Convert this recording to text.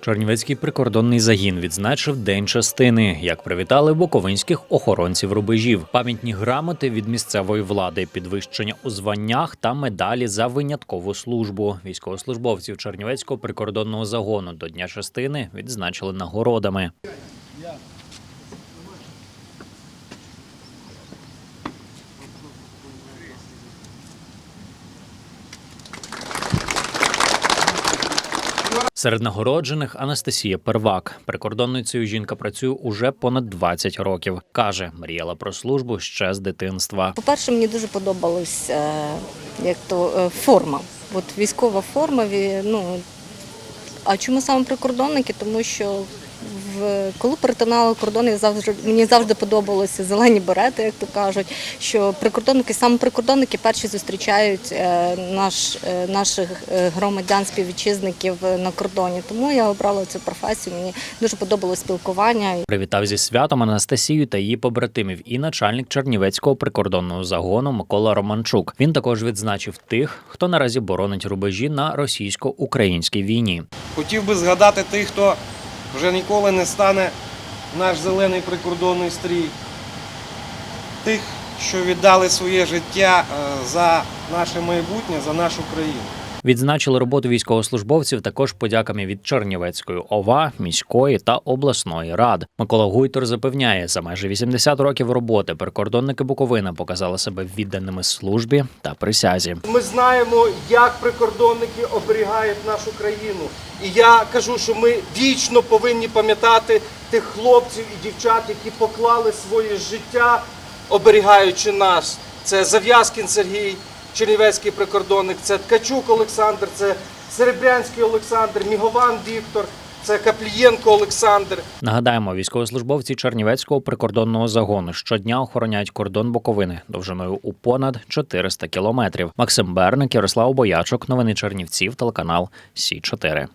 Чернівецький прикордонний загін відзначив День частини, як привітали боковинських охоронців рубежів, пам'ятні грамоти від місцевої влади, підвищення у званнях та медалі за виняткову службу. Військовослужбовців Чернівецького прикордонного загону до Дня частини відзначили нагородами. Серед нагороджених Анастасія Первак. Прикордонницею жінка працює уже понад 20 років. каже, мріяла про службу ще з дитинства. По-перше, мені дуже подобалась е, як то е, форма. От військова форма. Ну, а чому саме прикордонники? Тому що коли перетинали кордон, я завжди, мені завжди подобалося зелені берети, як то кажуть, що прикордонники, саме прикордонники перші зустрічають е, наш, е, наших е, громадян, співвітчизників на кордоні. Тому я обрала цю професію. Мені дуже подобалось спілкування. Привітав зі святом Анастасію та її побратимів і начальник Чернівецького прикордонного загону Микола Романчук. Він також відзначив тих, хто наразі боронить рубежі на російсько-українській війні. Хотів би згадати тих, хто вже ніколи не стане наш зелений прикордонний стрій, тих, що віддали своє життя е, за наше майбутнє, за нашу країну. Відзначили роботу військовослужбовців також подяками від Чернівецької ОВА, міської та обласної рад. Микола Гуйтор запевняє, за майже 80 років роботи прикордонники Буковини показали себе відданими службі та присязі. Ми знаємо, як прикордонники оберігають нашу країну. І я кажу, що ми вічно повинні пам'ятати тих хлопців і дівчат, які поклали своє життя, оберігаючи нас. Це Зав'язкін Сергій, Чернівецький прикордонник, це Ткачук Олександр, це Серебрянський Олександр, Мігован Віктор, це Каплієнко Олександр. Нагадаємо, військовослужбовці Чернівецького прикордонного загону щодня охороняють кордон Буковини довжиною у понад 400 кілометрів. Максим Берник, Ярослав Боячок, новини Чернівців, телеканал Сі 4